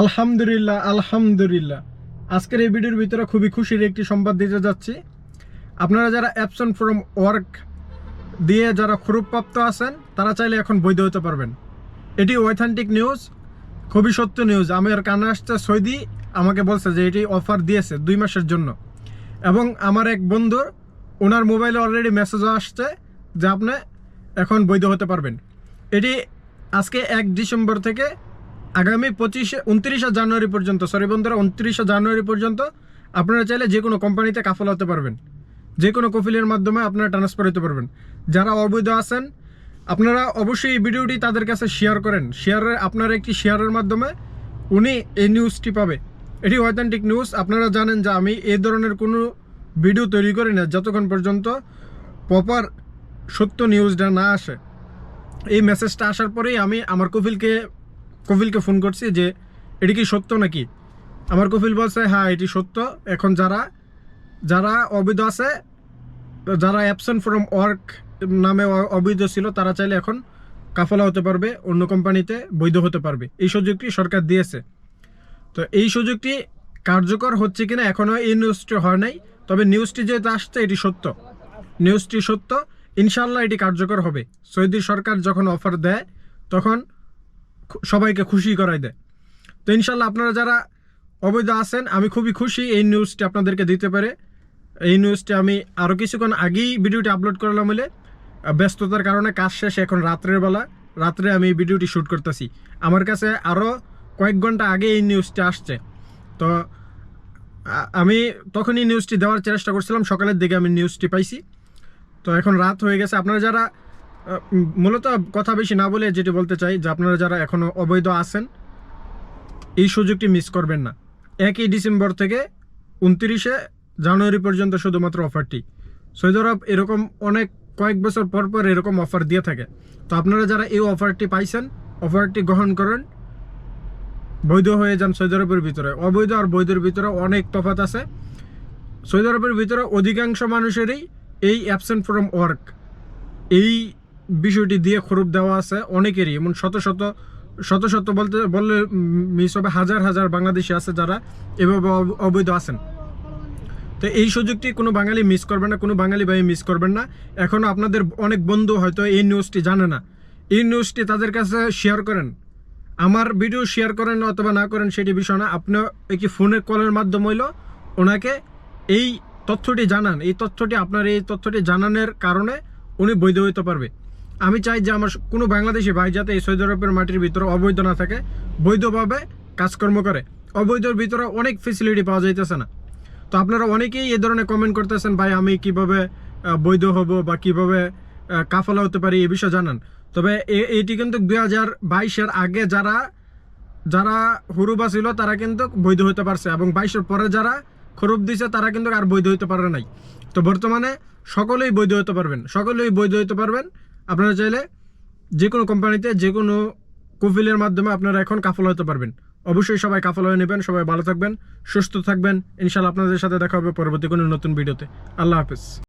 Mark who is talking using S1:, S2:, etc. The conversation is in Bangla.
S1: আলহামদুলিল্লাহ আলহামদুলিল্লাহ। আজকের এই ভিডিওর ভিতরে খুবই খুশির একটি সংবাদ দিতে যাচ্ছি। আপনারা যারা অ্যাবসেন্ট ফ্রম ওয়ার্ক দিয়ে যারা খরুপ্রাপ্ত আছেন, তারা চাইলে এখন বৈধ হতে পারবেন। এটি অথেন্টিক নিউজ খুবই সত্য নিউজ আমার কানে আসছে সৈদি, আমাকে বলছে যে এটি অফার দিয়েছে দুই মাসের জন্য। এবং আমার এক বন্ধু, ওনার মোবাইলে অলরেডি মেসেজও আসছে যে আপনি এখন বৈধ হতে পারবেন। এটি আজকে এক ডিসেম্বর থেকে আগামী পঁচিশে, উনত্রিশে জানুয়ারি পর্যন্ত সরি বন্ধুরা, উনত্রিশে জানুয়ারি পর্যন্ত আপনারা চাইলে যে কোনো কোম্পানিতে কাফল হতে পারবেন। যে কোনো কফিলের মাধ্যমে আপনারা ট্রান্সফার হতে পারবেন। যারা অবৈধ আছেন, আপনারা অবশ্যই এই ভিডিওটি তাদের কাছে শেয়ার করেন। শেয়ারের আপনার একটি শেয়ারের মাধ্যমে উনি এই নিউজটি পাবে। এটি অথেন্টিক নিউজ আপনারা জানেন যে আমি এই ধরনের কোনো ভিডিও তৈরি করি না, যতক্ষণ পর্যন্ত প্রপার সত্য নিউজটা না আসে। এই মেসেজটা আসার পরেই আমি আমার কফিলকে কফিলকে ফোন করছি যে, এটি কি সত্য নাকি? আমার কফিল বলছে হ্যাঁ এটি সত্য। এখন যারা যারা অবৈধ আছে, যারা অ্যাবসেন্ট ফ্রম ওয়ার্ক নামে অবৈধ ছিল, তারা চাইলে এখন কাফলা হতে পারবে, অন্য কোম্পানিতে বৈধ হতে পারবে। এই সুযোগটি সরকার দিয়েছে। তো এই সুযোগটি কার্যকর হচ্ছে কিনা এখনও এই নিউজটি হয় নাই, তবে নিউজটি যেহেতু আসছে, এটি সত্য। নিউজটি সত্য। ইনশাল্লাহ এটি কার্যকর হবে। সৌদি সরকার যখন অফার দেয়, তখন সবাইকে খুশি করাই দেয়। তো ইনশাল্লাহ আপনারা যারা অবৈধ আছেন, আমি খুবই খুশি এই নিউজটি আপনাদেরকে দিতে পারে। এই নিউজটি আমি আরও কিছুক্ষণ আগেই ভিডিওটি আপলোড করলাম বলে ব্যস্ততার কারণে কাজ শেষে এখন রাত্রের বেলা। রাত্রে আমি ভিডিওটি শ্যুট করতেছি। আমার কাছে আরও কয়েক ঘণ্টা আগে এই নিউজটি আসছে। তো আমি তখনই নিউজটি দেওয়ার চেষ্টা করছিলাম, সকালের দিকে আমি নিউজটি পাইছি। তো এখন রাত হয়ে গেছে। আপনারা যারা মূলত কথা বেশি না বলে যেটি বলতে চাই যে আপনারা যারা এখনও অবৈধ আছেন, এই সুযোগটি মিস করবেন না। একই ডিসেম্বর থেকে উনত্রিশে জানুয়ারি পর্যন্ত শুধুমাত্র অফারটি সৌদি আরব এরকম অনেক কয়েক বছর পর পর এরকম অফার দিয়ে থাকে। তো আপনারা যারা এই অফারটি পাইছেন অফারটি গ্রহণ করেন, বৈধ হয়ে যান সৌদি আরবের ভিতরে। অবৈধ আর বৈধের ভিতরে অনেক তফাত আছে। সৌদি আরবের ভিতরে অধিকাংশ মানুষেরই এই অ্যাবসেন্ট ফ্রম ওয়ার্ক এই বিষয়টি দিয়ে খরুপ দেওয়া আছে অনেকেরই, এমন শত শত শত শত বলতে, বললে মিস হবে হাজার হাজার বাংলাদেশি আছে যারা এভাবে অবৈধ আছেন। তো এই সুযোগটি কোনো বাঙালি মিস করবেন না, কোনো বাঙালি ভাই মিস করবেন না। এখনও আপনাদের অনেক বন্ধু হয়তো এই নিউজটি জানে না। এই নিউজটি তাদের কাছে শেয়ার করেন। আমার ভিডিও শেয়ার করেন অথবা না করেন সেটি বিষয় না। আপনি একটি ফোনের কলের মাধ্যমে হইল ওনাকে এই তথ্যটি জানান। এই তথ্যটি আপনার এই তথ্যটি জানানোর কারণে উনি বৈধ হইতে পারবে। আমি চাই যে আমার কোনো বাংলাদেশি ভাই যাতে এই সৌদি আরবের মাটির ভিতরে অবৈধ না থাকে, বৈধভাবে কাজকর্ম করে। অবৈধর ভিতরে অনেক ফেসিলিটি পাওয়া যাইতেছে না। তো আপনারা অনেকেই এ ধরনের কমেন্ট করতেছেন, ভাই, আমি কীভাবে বৈধ হব বা কীভাবে কাফলা হতে পারি? এই বিষয়ে জানান। তবে এ- এটি কিন্তু দুই হাজার বাইশের আগে যারা যারা হুরুবা ছিল, তারা কিন্তু বৈধ হতে পারছে এবং বাইশের পরে যারা খরুপ দিছে, তারা কিন্তু আর বৈধ হতে পারে নাই। তো বর্তমানে সকলেই বৈধ হতে পারবেন, সকলেই বৈধ হতে পারবেন। আপনারা চাইলে যে কোনো কোম্পানিতে যে কোনো কোভিলের মাধ্যমে আপনারা এখন কাফল হতে পারবেন। অবশ্যই সবাই কাফল হয়ে নেবেন, সবাই ভালো থাকবেন, সুস্থ থাকবেন। ইনশাল্লাহ আপনাদের সাথে দেখা হবে পরবর্তী কোনো নতুন ভিডিওতে। আল্লাহ হাফিজ।